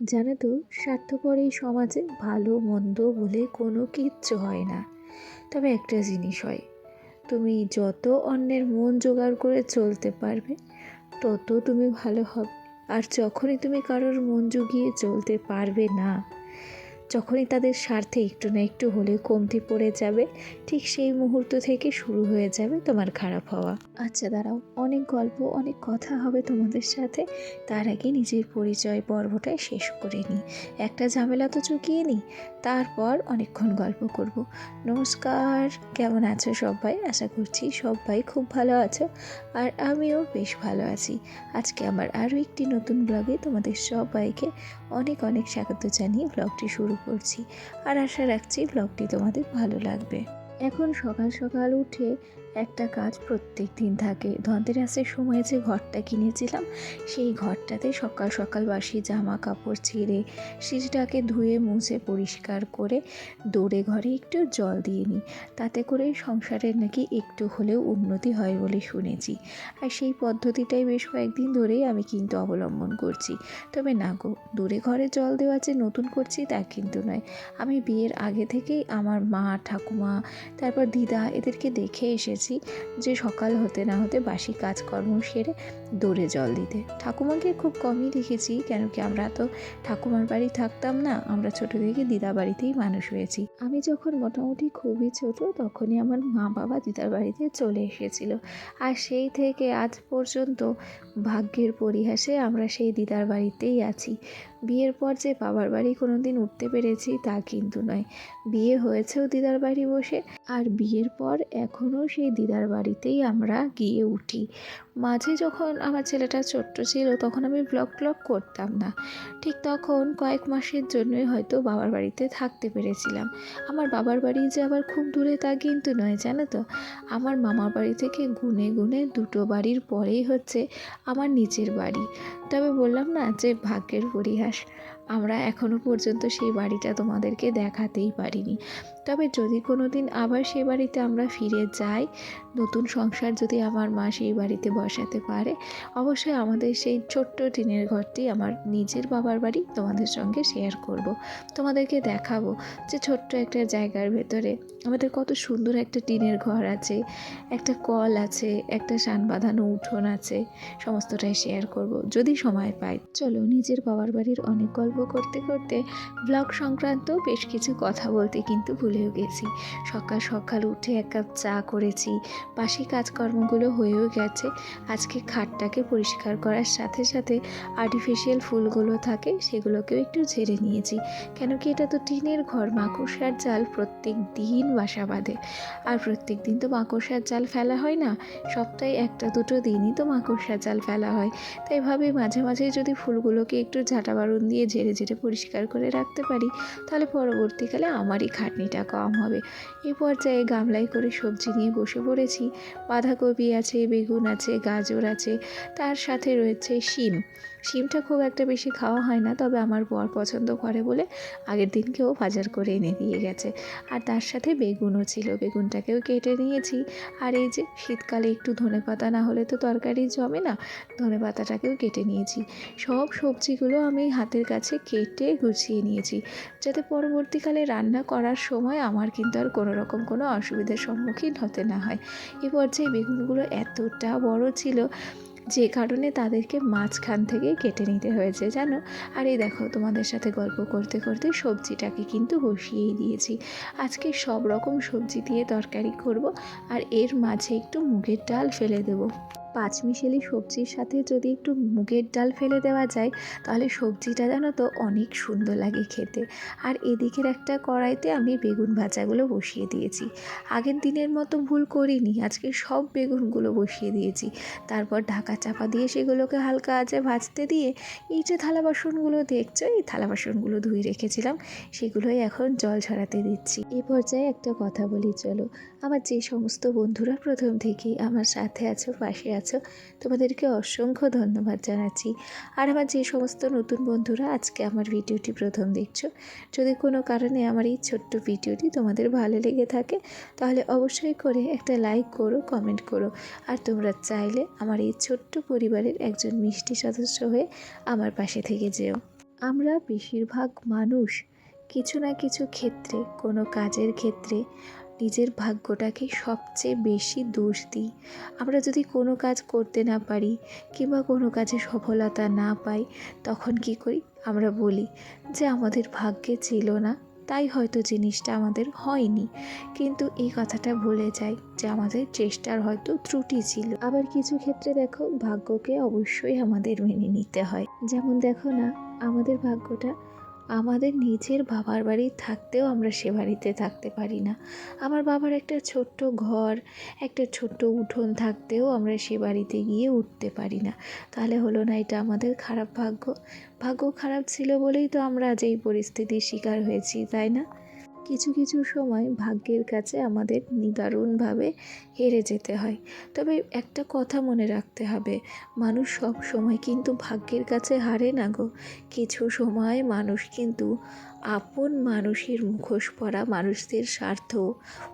জানো তো, স্বার্থপর এই সমাজে ভালো, মন্দ বলে কোনো কিচ্ছু হয় না। তবে একটা জিনিস হয়, তুমি যত অন্যের মন জোগাড় করে চলতে পারবে, তত তুমি ভালো হবে। আর যখনই তুমি কারোর মন জুগিয়ে চলতে পারবে না যখনই তাদের স্বার্থে একটু না একটু হলেও কমতি পড়ে যাবে, ঠিক সেই মুহূর্ত থেকে শুরু হয়ে যাবে তোমার খারাপ হওয়া। আচ্ছা দাঁড়াও। অনেক গল্প, অনেক কথা হবে তোমাদের সাথে। তার আগে নিজের পরিচয় পর্বটা শেষ করে নিই। একটা ঝামেলা তো চুকিয়ে নিই। তারপর অনেকক্ষণ গল্প করব। নমস্কার। কেমন আছো সবাই? আশা করছি সবাই খুব ভালো আছো আর আমিও বেশ ভালো আছি। আজকে আমার আরও একটি নতুন ব্লগে তোমাদের সবাইকে অনেক অনেক স্বাগত জানিয়ে ব্লগটি শুরু করছি আর আশা রাখছি ব্লগটি তোমাদের ভালো লাগবে। এখন সকাল সকাল উঠে একটা কাজ প্রত্যেক দিন থাকে। ধনতেরাসের সময় যে ঘরটা কিনেছিলাম, সেই ঘরটাতে সকাল সকাল বাসি জামা কাপড় ছিঁড়ে সিঁড়িটাকে ধুয়ে মুছে পরিষ্কার করে দৌড়ে ঘরে একটু জল দিয়ে নিই। তাতে করে সংসারের নাকি একটু হলেও উন্নতি হয় বলে শুনেছি। আর সেই পদ্ধতিটাই বেশ কয়েকদিন ধরেই আমি কিন্তু অবলম্বন করছি। তবে না গো, দূরে ঘরে জল দেওয়া যে নতুন করছি তা কিন্তু নয়। আমি বিয়ের আগে থেকেই আমার মা, ঠাকুমা, তারপর দিদা এদেরকে দেখে এসেছি। যে সকাল হতে না হতে বাসি কাজকর্ম সেরে দৌড়ে জল দিতে। ঠাকুমাকে খুব কমই দেখেছি কেন কি আমরা তো ঠাকুমার বাড়ি থাকতাম না, আমরা ছোটো থেকে দিদা বাড়িতেই মানুষ হয়েছি। আমি যখন মোটামুটি খুবই ছোট, তখনই আমার মা বাবা দিদার বাড়িতে চলে এসেছিল। আর সেই থেকে আজ পর্যন্ত ভাগ্যের পরিহাসে আমরা সেই দিদার বাড়িতেই আছি। বিয়ের পর যে বাবার বাড়ি কোনো দিন উঠতে পেরেছি তা কিন্তু নয়। বিয়ে হয়েছেও দিদার বাড়ি বসে, আর বিয়ের পর এখনও সেই দিদার বাড়িতেই আমরা গিয়ে উঠি। মাঝে যখন আমার ছেলেটা ছোট্ট ছিল তখন আমি ব্লগ ব্লগ করতাম না। ঠিক তখন কয়েক মাসের জন্যই হয়তো বাবার বাড়িতে থাকতে পেরেছিলাম। আমার বাবার বাড়ি যে আবার খুব দূরে তা কিন্তু নয়, জানো তো? আমার মামার বাড়ি থেকে গুনে গুনে দুটো বাড়ির পরেই হচ্ছে আমার নিজের বাড়ি। তবে বললাম না যে ভাগ্যের পরিহাস। আমরা এখনও পর্যন্ত সেই বাড়িটা তোমাদেরকে দেখাতেই পারিনি তবে যদি কোনো দিন আবার সেই বাড়িতে আমরা ফিরে যাই, নতুন সংসার যদি আমার মা সেই বাড়িতে বসাতে পারে, অবশ্যই আমাদের সেই ছোট্ট টিনের ঘরটি আমার নিজের বাবার বাড়ি তোমাদের সঙ্গে শেয়ার করব। তোমাদেরকে দেখাবো যে ছোট্ট একটা জায়গার ভেতরে আমাদের কত সুন্দর একটা টিনের ঘর আছে, একটা কল আছে, একটা সান বাঁধানো উঠোন আছে, সমস্তটাই শেয়ার করব যদি সময় পাই, চলো নিজের বাবার বাড়ির অনেক গল্প করতে করতে ব্লগ সংক্রান্ত বেশ কিছু কথা বলতে কিন্তু ভুলেও গেছি। সকাল সকাল উঠে এক কাপ চা করেছি, বাসি কাজকর্মগুলো হয়েও গেছে। আজকে খাটটাকে পরিষ্কার করার সাথে সাথে আর্টিফিশিয়াল ফুলগুলো থাকে, সেগুলোকেও একটু ঝেড়ে নিয়েছি। কেন কি এটা তো টিনের ঘর, মাকড়সার জাল প্রত্যেক দিন বাসা বাঁধে। আর প্রত্যেক দিন তো মাকড়সার জাল ফেলা হয় না, সপ্তাহে একটা দুটো দিনই তো মাকড়সার জাল ফেলা হয়। তাই ভাবি মাঝে মাঝে যদি ফুলগুলোকে একটু ঝাঁটা বারুন দিয়ে ঝেড়ে পরিষ্কার করে রাখতে পারি, তাহলে পরবর্তীকালে আমারই খাটনিটা কম হবে। এ পর্যায়ে গামলায় করে সবজি নিয়ে বসে পড়েছি। বাঁধাকপি আছে, বেগুন আছে, গাজর আছে, তার সাথে রয়েছে শিম। শিমটা খুব একটা বেশি খাওয়া হয় না, তবে আমার বর পছন্দ করে বলে আগের দিনকেও বাজার করে এনে দিয়ে গেছে। আর তার সাথে বেগুনও ছিল, বেগুনটাকেও কেটে নিয়েছি। আর এই যে শীতকালে একটু ধনে পাতা না হলে তো তরকারি জমে না, ধনে পাতাটাকেও কেটে নিয়েছি। সব সবজিগুলো আমি হাতের কাছে কেটে গুছিয়ে নিয়েছি। যাতে পরবর্তীকালে রান্না করার সময় আমার কিন্তু আর কোনো রকম কোনো অসুবিধার সম্মুখীন হতে না হয়। এ পর্যায়ে বেগুনগুলো এতটা বড় ছিল যে কারণে তাদেরকে মাঝখান থেকে কেটে নিতে হয়েছে, জানো? আর এই দেখো, তোমাদের সাথে গল্প করতে করতে সবজিটাকে কিন্তু বসিয়েই দিয়েছি। আজকে সব রকম সবজি দিয়ে তরকারি করব আর এর মাঝে একটু মুগের ডাল ফেলে দেবো। পাঁচমিশেলি সবজির সাথে যদি একটু মুগের ডাল ফেলে দেওয়া যায়, তাহলে সবজিটা জানো তো অনেক সুন্দর লাগে খেতে। আর এদিকের একটা কড়াইতে আমি বেগুন ভাজাগুলো বসিয়ে দিয়েছি। আগের দিনের মতো ভুল করিনি, আজকে সব বেগুনগুলো বসিয়ে দিয়েছি। তারপর ঢাকা চাপা দিয়ে সেগুলোকে হালকা আঁচে ভাজতে দিয়ে, এই যে থালা বাসনগুলো দেখছ, এই থালা বাসনগুলো ধুয়ে রেখেছিলাম, সেগুলোই এখন জল ঝরাতে দিচ্ছি। এ পর্যায়ে একটা কথা বলি, চলো। আমার যে সমস্ত বন্ধুরা প্রথম থেকেই আমার সাথে আছো, পাশে আছো, তোমাদেরকে অসংখ্য ধন্যবাদ জানাচ্ছি। আর আমার যে সমস্ত নতুন বন্ধুরা আজকে আমার ভিডিওটি প্রথম দেখছ, যদি কোনো কারণে আমার এই ছোট্ট ভিডিওটি তোমাদের ভালো লেগে থাকে, তাহলে অবশ্যই করে একটা লাইক করো, কমেন্ট করো। আর তোমরা চাইলে আমার এই ছোট্ট পরিবারের একজন মিষ্টি সদস্য হয়ে আমার পাশে থেকে যেও। আমরা বেশিরভাগ মানুষ কিছু না কিছু ক্ষেত্রে, কোনো কাজের ক্ষেত্রে নিজের ভাগ্যটাকে সবচেয়ে বেশি দোষ দিই। আমরা যদি কোনো কাজ করতে না পারি কিংবা কোনো কাজে সফলতা না পাই, তখন কি করি? আমরা বলি যে আমাদের ভাগ্যে ছিল না, তাই হয়তো জিনিসটা আমাদের হয়নি। কিন্তু এই কথাটা ভুলে যাই যে আমাদের চেষ্টার হয়তো ত্রুটি ছিল। আবার কিছু ক্ষেত্রে দেখো, ভাগ্যকে অবশ্যই আমাদের মেনে নিতে হয়। যেমন দেখো না, আমাদের ভাগ্যটা আমাদের নিজের বাবার বাড়ি থাকতেও আমরা সে বাড়িতে থাকতে পারি না। আমার বাবার একটা ছোট্ট ঘর, একটা ছোট্ট উঠোন থাকতেও আমরা সে বাড়িতে গিয়ে উঠতে পারি না। তাহলে হলো না এটা আমাদের খারাপ ভাগ্য? ভাগ্য খারাপ ছিল বলেই তো আমরা আজ এই পরিস্থিতির শিকার হয়েছি, তাই না? কিছু কিছু সময় ভাগ্যের কাছে আমাদের নিদারুণভাবে হেরে যেতে হয়। তবে একটা কথা মনে রাখতে হবে, মানুষ সব সময় কিন্তু ভাগ্যের কাছে হারে না গো। কিছু সময় মানুষ কিন্তু আপন মানুষের মুখোশ পরা মানুষদের স্বার্থ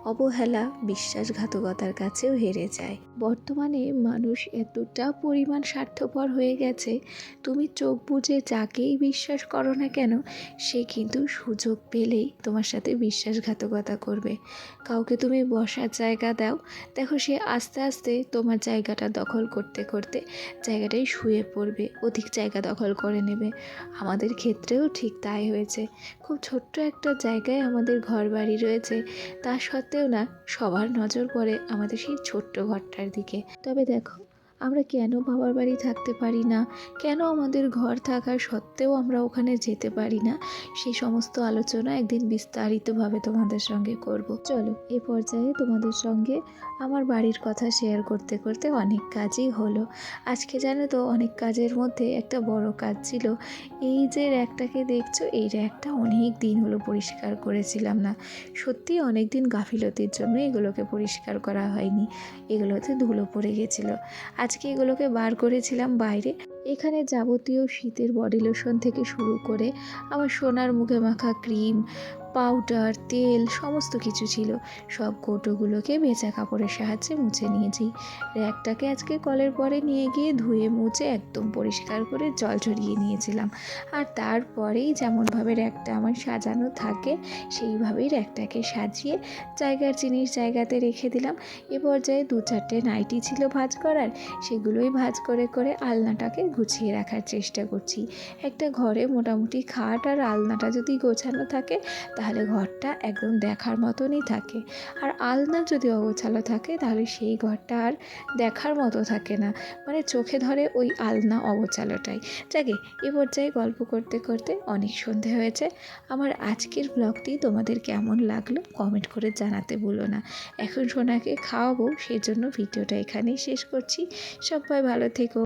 অবহেলা বিশ্বাসঘাতকতার কাছেও হেরে যায়। বর্তমানে মানুষ এতটা পরিমাণ স্বার্থপর হয়ে গেছে, তুমি চোখ বুজে যাকেই বিশ্বাস করো না কেন, সে কিন্তু সুযোগ পেলেই তোমার সাথে বিশ্বাসঘাতকতা করবে। কাউকে তুমি বসার জায়গা দাও, দেখো সে আস্তে আস্তে তোমার জায়গাটা দখল করতে করতে জায়গাটাই শুয়ে পড়বে, অধিক জায়গা দখল করে নেবে। আমাদের ক্ষেত্রেও ঠিক তাই হয়েছে। খুব ছোট্ট একটা জায়গায় আমাদের ঘর বাড়ি রয়েছে। তা সত্ত্বেও না, সবার নজর পড়ে আমাদের সেই ছোট্ট ঘরটার দিকে। তবে দেখো আমরা কেন বাবার বাড়ি থাকতে পারি না? কেন আমাদের ঘর থাকা সত্ত্বেও আমরা ওখানে যেতে পারি না? সেই সমস্ত আলোচনা একদিন বিস্তারিতভাবে তোমাদের সঙ্গে করব। চলো, এ পর্যায়ে তোমাদের সঙ্গে আমার বাড়ির কথা শেয়ার করতে করতে অনেক কাজই হলো। আজকে জানো তো, অনেক কাজের মধ্যে একটা বড় কাজ ছিল। এই যে র্যাকটাকে দেখছ, এই র্যাকটা অনেক দিন হলো পরিষ্কার করেছিলাম না। সত্যি অনেক দিন গাফিলতির জন্য এগুলোকে পরিষ্কার করা হয়নি। এগুলোতে ধুলো পড়ে গেছিল। আজকে এগুলোকে বার করেছিলাম বাইরে। এখানে যাবতীয় শীতের বডি লোশন থেকে শুরু করে আমার সোনার মুখে মাখা ক্রিম পাউডার তেল, সমস্ত কিছু ছিল। সব কৌটোগুলোকে ভেজা কাপড়ের সাহায্যে মুছে নিয়েছি। র্যাকটাকে আজকে কলের পরে নিয়ে গিয়ে ধুয়ে মুছে একদম পরিষ্কার করে জল ঝরিয়ে নিয়েছিলাম। আর তারপরেই যেমনভাবে র্যাকটা আমার সাজানো থাকে, সেইভাবেই র্যাকটাকে সাজিয়ে জায়গার জিনিস জায়গাতে রেখে দিলাম। এ পর্যায়ে দু চারটে নাইটি ছিল ভাজ করার, সেগুলোই ভাজ করে করে আলনাটাকে গুছিয়ে রাখার চেষ্টা করছি। একটা ঘরে মোটামুটি খাট আর আলনাটা যদি গোছানো থাকে তাহলে ঘরটা একদম দেখার মতনই থাকে। আর আলনা যদি অগোছালো থাকে, তাহলে সেই ঘরটা আর দেখার মতো থাকে না। মানে চোখে ধরে ওই আলনা অগোছালোটাই। যাকে এ পর্যায়ে গল্প করতে করতে অনেক সন্ধে হয়েছে। আমার আজকের ব্লগটি তোমাদের কেমন লাগল কমেন্ট করে জানাতে ভুলো না। এখন সোনাকে খাওয়াবো, সেজন্য ভিডিওটা এখানেই শেষ করছি। সবাই ভালো থেকো।